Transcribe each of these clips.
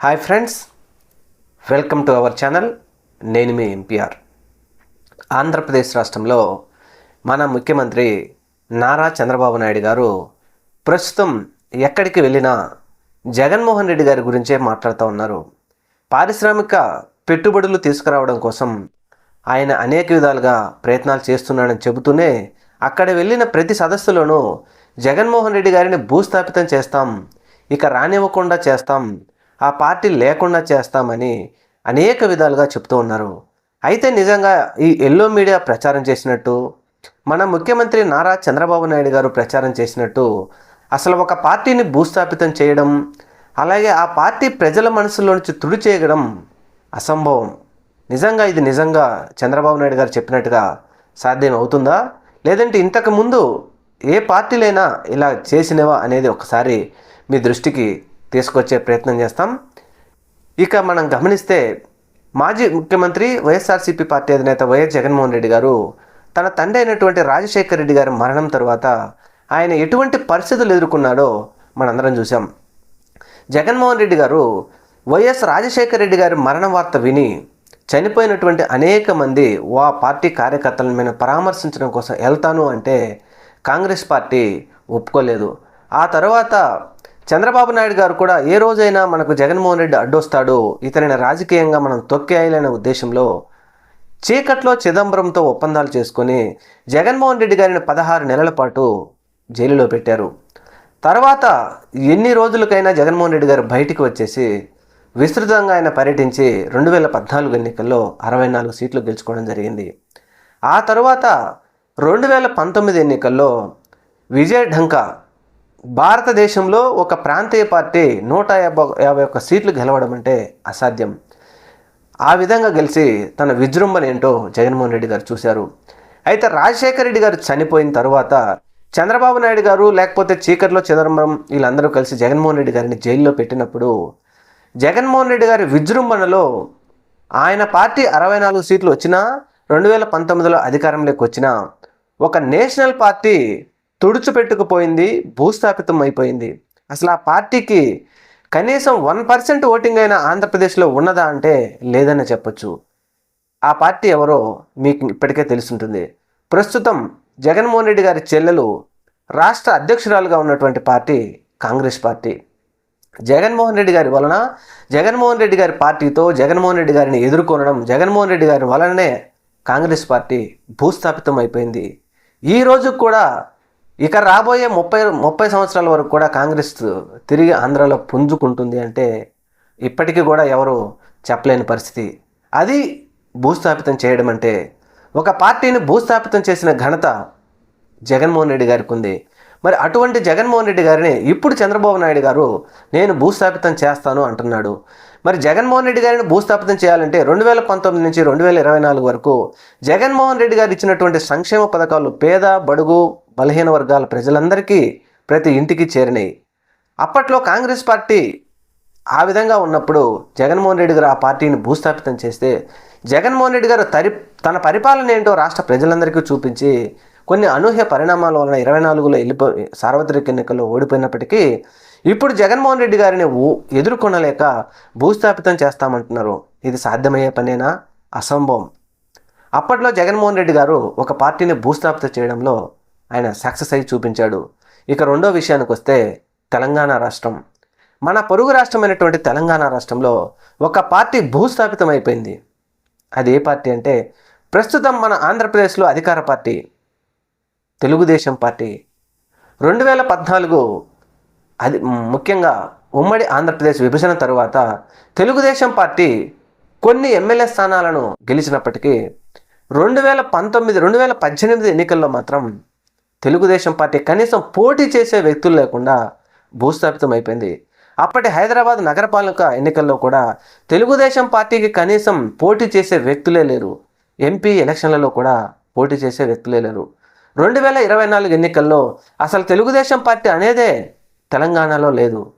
Hi friends welcome to our channel నేను మీ MPR Andhra Pradesh రాష్ట్రంలో మన ముఖ్యమంత్రి నారా చంద్రబాబు నాయుడు గారు ప్రస్తుతం ఎక్కడికి వెళ్ళినా జగన్మోహన్ రెడ్డి గారి గురించే మాట్లాడుతూ ఉన్నారు. పారిశ్రామిక పెట్టుబడులు తీసుకురావడం కోసం ఆయన అనేక విధాలుగా ప్రయత్నాలు చేస్తున్నాడని చెబుతూనే అక్కడ వెళ్ళిన ప్రతి సదస్సులోనూ జగన్మోహన్ రెడ్డి గారిని భూస్థాపితం చేస్తాం ఇక రానివ్వకుండా చేస్తాం ఆ పార్టీ లేకుండా చేస్తామని అనేక విధాలుగా చెప్తూ ఉన్నారు. అయితే నిజంగా ఈ ఎల్లో మీడియా ప్రచారం చేసినట్టు మన ముఖ్యమంత్రి నారా చంద్రబాబు నాయుడు గారు ప్రచారం చేసినట్టు అసలు ఒక పార్టీని భూస్థాపితం చేయడం అలాగే ఆ పార్టీ ప్రజల మనసులో నుంచి తుడి చేయడం అసంభవం. నిజంగా ఇది నిజంగా చంద్రబాబు నాయుడు గారు చెప్పినట్టుగా సాధ్యం అవుతుందా? లేదంటే ఇంతకు ముందు ఏ పార్టీలైనా ఇలా చేసినవా అనేది ఒకసారి మీ దృష్టికి తీసుకొచ్చే ప్రయత్నం చేస్తాం. ఇక మనం గమనిస్తే మాజీ ముఖ్యమంత్రి వైఎస్ఆర్సీపీ పార్టీ అధినేత వైఎస్ జగన్మోహన్ రెడ్డి గారు తన తండ్రి అయినటువంటి రాజశేఖర రెడ్డి గారి మరణం తర్వాత ఆయన ఎటువంటి పరిస్థితులు ఎదుర్కొన్నాడో మనందరం చూసాం జగన్మోహన్ రెడ్డి గారు వైఎస్ రాజశేఖర రెడ్డి గారి మరణ వార్త విని చనిపోయినటువంటి అనేక మంది వా పార్టీ కార్యకర్తలను నేను పరామర్శించడం కోసం వెళ్తాను అంటే కాంగ్రెస్ పార్టీ ఒప్పుకోలేదు. ఆ తర్వాత చంద్రబాబు నాయుడు గారు కూడా ఏ రోజైనా మనకు జగన్మోహన్ రెడ్డి అడ్డొస్తాడు ఇతనిని రాజకీయంగా మనం తొక్కేయాలనే ఉద్దేశంలో చీకట్లో చిదంబరంతో ఒప్పందాలు చేసుకొని జగన్మోహన్ రెడ్డి గారిని పదహారు నెలల పాటు జైలులో పెట్టారు. తర్వాత ఎన్ని రోజులకైనా జగన్మోహన్ రెడ్డి గారు బయటికి వచ్చేసి విస్తృతంగా ఆయన పర్యటించి రెండు వేల పద్నాలుగు ఎన్నికల్లో అరవై నాలుగు సీట్లు గెలుచుకోవడం జరిగింది. ఆ తర్వాత రెండు వేల పంతొమ్మిది ఎన్నికల్లో విజయ్ ఢంకా భారతదేశంలో ఒక ప్రాంతీయ పార్టీ నూట యాభై యాభై ఒక్క సీట్లు గెలవడం అంటే అసాధ్యం. ఆ విధంగా గెలిచి తన విజృంభణ ఏంటో జగన్మోహన్ రెడ్డి గారు చూశారు. అయితే రాజశేఖర రెడ్డి గారు చనిపోయిన తర్వాత చంద్రబాబు నాయుడు గారు లేకపోతే చీకట్లో చిదంబరం వీళ్ళందరూ కలిసి జగన్మోహన్ రెడ్డి గారిని జైల్లో పెట్టినప్పుడు జగన్మోహన్ రెడ్డి గారి విజృంభణలో ఆయన పార్టీ అరవై నాలుగు సీట్లు వచ్చినా రెండు వేల పంతొమ్మిదిలో అధికారంలోకి వచ్చినా ఒక నేషనల్ పార్టీ తుడుచుపెట్టుకుపోయింది భూస్థాపితం అయిపోయింది. అసలు ఆ పార్టీకి కనీసం వన్ పర్సెంట్ ఓటింగ్ అయినా ఆంధ్రప్రదేశ్లో ఉన్నదా అంటే లేదని చెప్పొచ్చు. ఆ పార్టీ ఎవరో మీకు ఇప్పటికే తెలుసుంటుంది. ప్రస్తుతం జగన్మోహన్ రెడ్డి గారి చెల్లెలు రాష్ట్ర అధ్యక్షురాలుగా ఉన్నటువంటి పార్టీ కాంగ్రెస్ పార్టీ. జగన్మోహన్ రెడ్డి గారి వలన జగన్మోహన్ రెడ్డి గారి పార్టీతో జగన్మోహన్ రెడ్డి గారిని ఎదుర్కొనడం జగన్మోహన్ రెడ్డి గారి వలననే కాంగ్రెస్ పార్టీ భూస్థాపితం అయిపోయింది. ఈ కూడా ఇక రాబోయే ముప్పై ముప్పై సంవత్సరాల వరకు కూడా కాంగ్రెస్ తిరిగి ఆంధ్రాలో పుంజుకుంటుంది అంటే ఇప్పటికీ కూడా ఎవరు చెప్పలేని పరిస్థితి. అది భూస్థాపితం చేయడం అంటే ఒక పార్టీని భూస్థాపితం చేసిన ఘనత జగన్మోహన్ రెడ్డి గారికి ఉంది. మరి అటువంటి జగన్మోహన్ రెడ్డి గారిని ఇప్పుడు చంద్రబాబు నాయుడు గారు నేను భూస్థాపితం చేస్తాను అంటున్నాడు. మరి జగన్మోహన్ రెడ్డి గారిని భూస్థాపితం చేయాలంటే రెండు వేల పంతొమ్మిది నుంచి రెండు వేల ఇరవై నాలుగు వరకు జగన్మోహన్ రెడ్డి గారు ఇచ్చినటువంటి సంక్షేమ పథకాలు పేద బడుగు బలహీన వర్గాల ప్రజలందరికీ ప్రతి ఇంటికి చేరినాయి. అప్పట్లో కాంగ్రెస్ పార్టీ ఆ విధంగా ఉన్నప్పుడు జగన్మోహన్ రెడ్డి గారు ఆ పార్టీని భూస్థాపితం చేస్తే జగన్మోహన్ రెడ్డి గారు తరి తన పరిపాలన ఏంటో రాష్ట్ర ప్రజలందరికీ చూపించి కొన్ని అనూహ్య పరిణామాల వలన ఇరవై నాలుగులో వెళ్ళిపో సార్వత్రిక ఎన్నికల్లో ఓడిపోయినప్పటికీ ఇప్పుడు జగన్మోహన్ రెడ్డి గారిని ఎదుర్కొనలేక భూస్థాపితం చేస్తామంటున్నారు. ఇది సాధ్యమయ్యే పనేనా? అసంభవం. అప్పట్లో జగన్మోహన్ రెడ్డి గారు ఒక పార్టీని భూస్థాపితం చేయడంలో ఆయన సక్సెస్ అయి చూపించాడు. ఇక రెండో విషయానికి వస్తే తెలంగాణ రాష్ట్రం. మన పొరుగు రాష్ట్రమైనటువంటి తెలంగాణ రాష్ట్రంలో ఒక పార్టీ భూస్థాపితం అయిపోయింది అది ఏ పార్టీ అంటే ప్రస్తుతం మన ఆంధ్రప్రదేశ్లో అధికార పార్టీ తెలుగుదేశం పార్టీ. రెండు వేల పద్నాలుగు అది ముఖ్యంగా ఉమ్మడి ఆంధ్రప్రదేశ్ విభజన తరువాత తెలుగుదేశం పార్టీ కొన్ని ఎమ్మెల్యే స్థానాలను గెలిచినప్పటికీ రెండు వేల పంతొమ్మిది రెండు వేల పద్దెనిమిది ఎన్నికల్లో మాత్రం తెలుగుదేశం పార్టీ కనీసం పోటీ చేసే వ్యక్తులు లేకుండా భూస్థాపితం అయిపోయింది. అప్పటి హైదరాబాద్ నగరపాలక ఎన్నికల్లో కూడా తెలుగుదేశం పార్టీకి కనీసం పోటీ చేసే వ్యక్తులే లేరు. ఎంపీ ఎలక్షన్లలో కూడా పోటీ చేసే వ్యక్తులే లేరు. రెండు వేల ఇరవై నాలుగు ఎన్నికల్లో అసలు తెలుగుదేశం పార్టీ అనేదే తెలంగాణలో లేదు.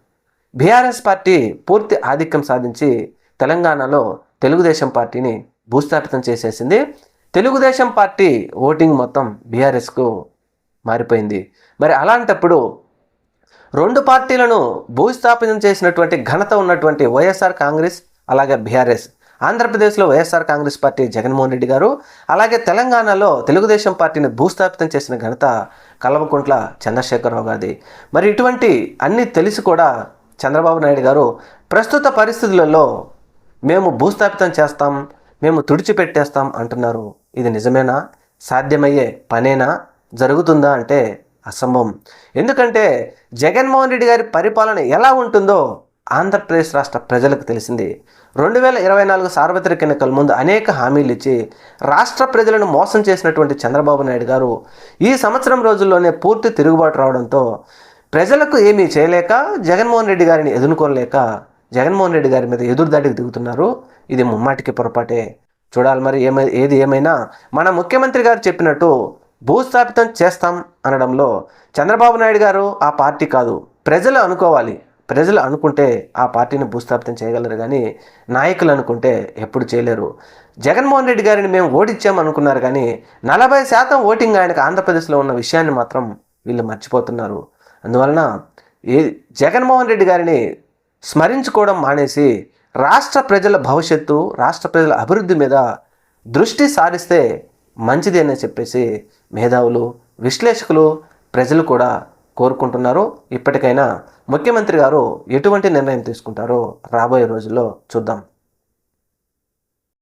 బీఆర్ఎస్ పార్టీ పూర్తి ఆధిక్యం సాధించి తెలంగాణలో తెలుగుదేశం పార్టీని భూస్థాపితం చేసేసింది. తెలుగుదేశం పార్టీ ఓటింగ్ మొత్తం బీఆర్ఎస్కు మారిపోయింది. మరి అలాంటప్పుడు రెండు పార్టీలను భూస్థాపితం చేసినటువంటి ఘనత ఉన్నటువంటి వైఎస్ఆర్ కాంగ్రెస్ అలాగే బీఆర్ఎస్. ఆంధ్రప్రదేశ్లో వైఎస్ఆర్ కాంగ్రెస్ పార్టీ జగన్మోహన్ రెడ్డి గారు అలాగే తెలంగాణలో తెలుగుదేశం పార్టీని భూస్థాపితం చేసిన ఘనత కల్వకుంట్ల చంద్రశేఖరరావు గారిది. మరి ఇటువంటి అన్నీ తెలిసి కూడా చంద్రబాబు నాయుడు గారు ప్రస్తుత పరిస్థితులలో మేము భూస్థాపితం చేస్తాం మేము తుడిచిపెట్టేస్తాం అంటున్నారు. ఇది నిజమేనా? సాధ్యమయ్యే పనేనా? జరుగుతుందా అంటే అసంభవం. ఎందుకంటే జగన్మోహన్ రెడ్డి గారి పరిపాలన ఎలా ఉంటుందో ఆంధ్రప్రదేశ్ రాష్ట్ర ప్రజలకు తెలిసింది. రెండు వేల ఇరవై నాలుగు సార్వత్రిక ఎన్నికల ముందు అనేక హామీలు ఇచ్చి రాష్ట్ర ప్రజలను మోసం చేసినటువంటి చంద్రబాబు నాయుడు గారు ఈ సంవత్సరం రోజుల్లోనే పూర్తి తిరుగుబాటు రావడంతో ప్రజలకు ఏమీ చేయలేక జగన్మోహన్ రెడ్డి గారిని ఎదుర్కోలేక జగన్మోహన్ రెడ్డి గారి మీద ఎదురుదాడికి దిగుతున్నారు. ఇది ముమ్మాటికి పొరపాటే. చూడాలి మరి ఏమై ఏది ఏమైనా మన ముఖ్యమంత్రి గారు చెప్పినట్టు భూస్థాపితం చేస్తాం అనడంలో చంద్రబాబు నాయుడు గారు ఆ పార్టీ కాదు. ప్రజలు అనుకోవాలి. ప్రజలు అనుకుంటే ఆ పార్టీని భూస్థాపితం చేయగలరు కానీ నాయకులు అనుకుంటే ఎప్పుడు చేయలేరు. జగన్మోహన్ రెడ్డి గారిని మేము ఓడించాం అనుకున్నారు కానీ నలభై శాతం ఓటింగ్ ఆయనకు ఆంధ్రప్రదేశ్లో ఉన్న విషయాన్ని మాత్రం వీళ్ళు మర్చిపోతున్నారు. అందువలన ఏ జగన్మోహన్ రెడ్డి గారిని స్మరించుకోవడం మానేసి రాష్ట్ర ప్రజల భవిష్యత్తు రాష్ట్ర ప్రజల అభివృద్ధి మీద దృష్టి సారిస్తే మంచిది అని చెప్పేసి మేధావులు విశ్లేషకులు ప్రజలు కూడా కోరుకుంటున్నారు. ఇప్పటికైనా ముఖ్యమంత్రి గారు ఎటువంటి నిర్ణయం తీసుకుంటారో రాబోయే రోజుల్లో చూద్దాం.